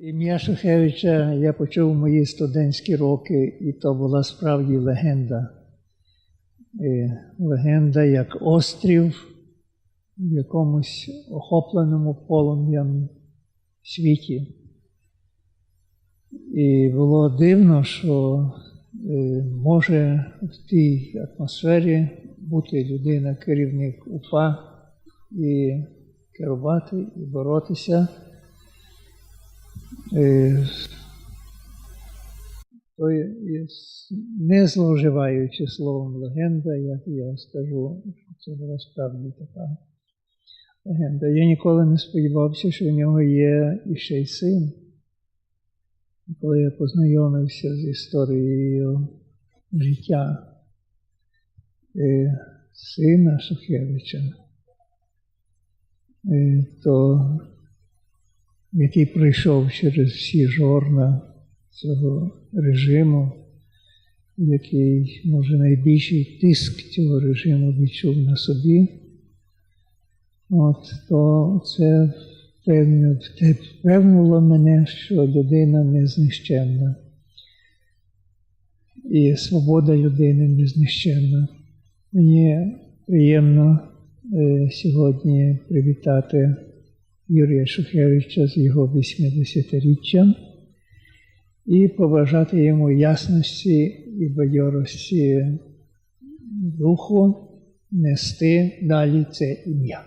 Ім'я Шухевича я почув в мої студентські роки, і то була справді легенда. Е, Легенда як острів в якомусь охопленому полум'ям світі. І було дивно, що е, може в тій атмосфері бути людина, керівник УПА і керувати, і боротися. Е, то не зловживаючи словом легенда, як я скажу, що це була справді така легенда. Я ніколи не сподівався, що в нього є іще й син. Коли я познайомився з історією життя е, сина Шухевича, е, то який пройшов через всі жорна цього режиму, який, може, найбільший тиск цього режиму відчув на собі, от, то це впевнило, мене, що людина незнищенна. І свобода людини незнищенна. Мені приємно е, сьогодні привітати Юрія Шухевича з його 80-річчям і побажати йому ясності і бадьорості духу нести далі це ім'я.